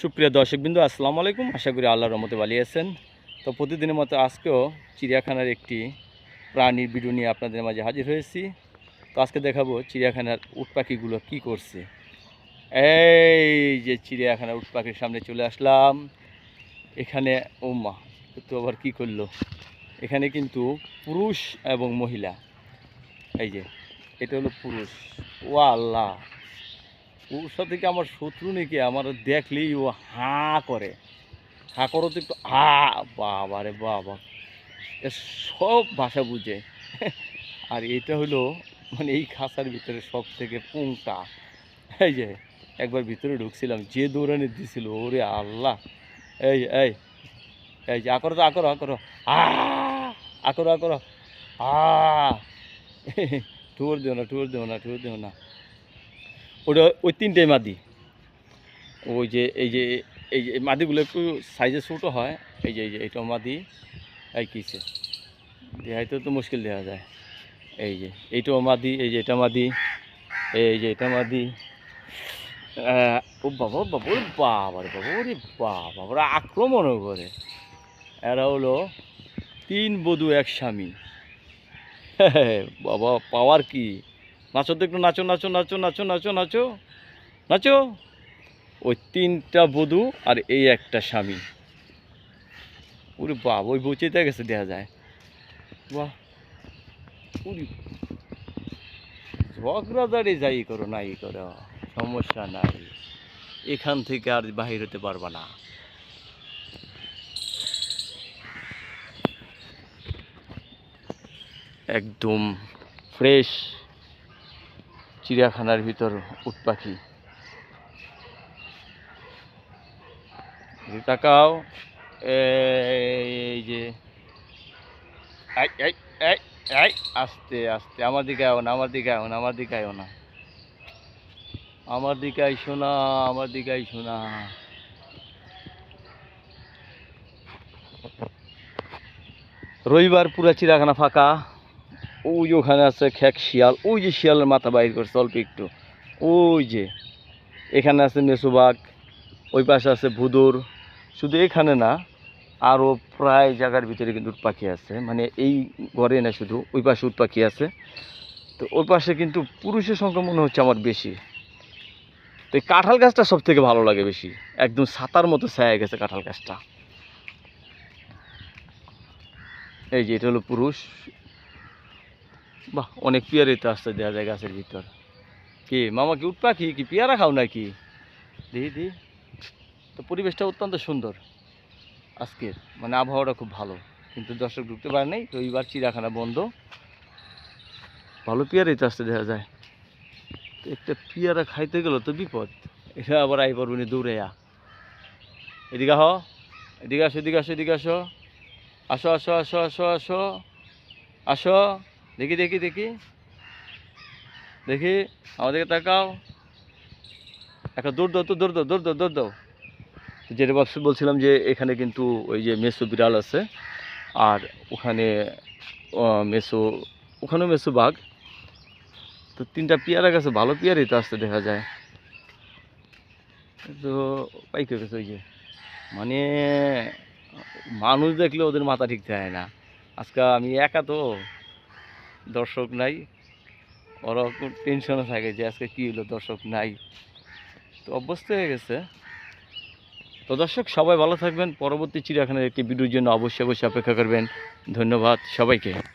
সুপ্রিয় দর্শকবিন্দু, আসসালামু আলাইকুম। আশা করি আল্লাহর রহমতে ভালো আছেন। তো প্রতিদিনের মতো আজকেও চিড়িয়াখানার একটি প্রাণীর ভিডিও নিয়ে আপনাদের মাঝে হাজির হয়েছি। তো আজকে দেখাবো চিড়িয়াখানার উট পাখিগুলো কী করছে। এই যে চিড়িয়াখানার উট পাখির সামনে চলে আসলাম। এখানে ও মা তো আবার কী করল? এখানে কিন্তু পুরুষ এবং মহিলা। এই যে, এটা হলো পুরুষ। ও আল্লাহ ওর সাথে কি আমার শত্রু নাকি? আমার দেখলেই ও হা করে। হা করো তো একটু হা বাবা রে বাবা। এ সব ভাষা বুঝে। আর এটা হলো মানে এই খাঁচার ভিতরে সব থেকে পুংটা। এই যে, একবার ভিতরে ঢুকছিলাম, যে দৌড়ানি দিছিল, ওরে আল্লাহ। এই এই এই যে আকরো তো আকরো আকরো আ আকর আকরো আ টুর দেও না টুর দেও না টুর দেও না। ওটা ওই তিনটে মাদি। ওই যে, এই যে এই যে মাদিগুলো একটু সাইজে ছোটো হয়, এই যে এই যে এইটা মাদি, এই কিসে দেখাইতে তো মুশকিল দেওয়া যায়। এই যে, এইটাও মাদি, এই যে, এটা মাদি, এই যে, এটা মাদি। ও বাবা বাবা, ওরে বাবা রে বাবা, ওরে বাবা, ওরা আক্রমণও করে এরা হলো তিন বধূ, এক স্বামী। বাবা পাওয়ার কি? নাচো তো একটু নাচো নাচো নাচো নাচো নাচো নাচো নাচো। ওই তিনটা বধূ আর এই একটা স্বামী। ওরে বাবা ওই বউচিতে গেছে, দেখা যায়। বাহ। ঝগড়াদারি যাই করো, নাই করো, সমস্যা নাই। এখান থেকে আর বাহির হতে পারবা না। একদম ফ্রেশ। চিড়িয়াখানার ভিতর উট পাখি। তাকাও। এই যে আস্তে আস্তে, আমার দিকে আও না, আমার দিকে আও না, আমার দিকে আও না। আমার দিকে আইসো না, আমার দিকে আইসো না। রবিবার পুরা চিড়িয়াখানা ফাঁকা। ওই ওখানে আছে খেক শিয়াল, ওই যে শিয়ালের মাথা বাইর করছে অল্প একটু। ওই যে, এখানে আছে মেসুবাগ ওই পাশে আছে ভুদুর। শুধু এখানে না আরও প্রায় জায়গার ভিতরে কিন্তু উট পাখি আছে। মানে এই ঘরে না শুধু, ওই পাশে উট পাখি আছে। তো ওই পাশে কিন্তু পুরুষের সংখ্যা মনে হচ্ছে আমার বেশি। তো এই কাঁঠাল গাছটা সব থেকে ভালো লাগে বেশি। একদম ছাতার মতো ছায়া গেছে কাঁঠাল গাছটা। এই যে এটা হলো পুরুষ বাহ, অনেক পেয়ারে তো আসতে দেওয়া যায় গাছের ভিতর। কি, মামা কি উঠ পাখি কি, পেয়ারা খাও নাকি? দিই দি। তো পরিবেশটা অত্যন্ত সুন্দর আজকের মানে আবহাওয়াটা খুব ভালো। কিন্তু দর্শক ঢুকতে পারে নাই রবিবার চিড়িয়াখানা বন্ধ। ভালো পেয়ারাই তো আসতে দেখা যায়। তো একটা পেয়ারা খাইতে গেল তো বিপদ। এটা আবার আই পারব নি দৌড়ে আ এদিকে হ এদিকে আসো এদিকে আসো এদিকে আসো। আসো আসো আসো আসো আসো। আসো। দেখি দেখি দেখি। দেখি আমাদেরকে তাকাও। একটা দৌড় দাও তো, দৌড় দাও দৌড় দাও দৌড় দাও। যেটা বলছিলাম যে এখানে কিন্তু ওই যে মেসো বিড়াল আছে, আর ওখানে মেসো, ওখানেও মেসো বাঘ। তো তিনটা পেয়ারা গেছে, ভালো পেয়ারই তো আসতে দেখা যায়। তো পাইকে গেছে ওই যে। মানে মানুষ দেখলে ওদের মাথা ঠিক থাকে না। আজকে আমি একা তো। দর্শক নাই। ওরা টেনশনে থাকে যে আজকে কী হলো, দর্শক নাই। তো অভ্যস্ত হয়ে গেছে। তো দর্শক, সবাই ভালো থাকবেন। পরবর্তী চিড়িয়াখানার একটি ভিডিওর জন্য অবশ্যই অবশ্যই অপেক্ষা করবেন। ধন্যবাদ সবাইকে।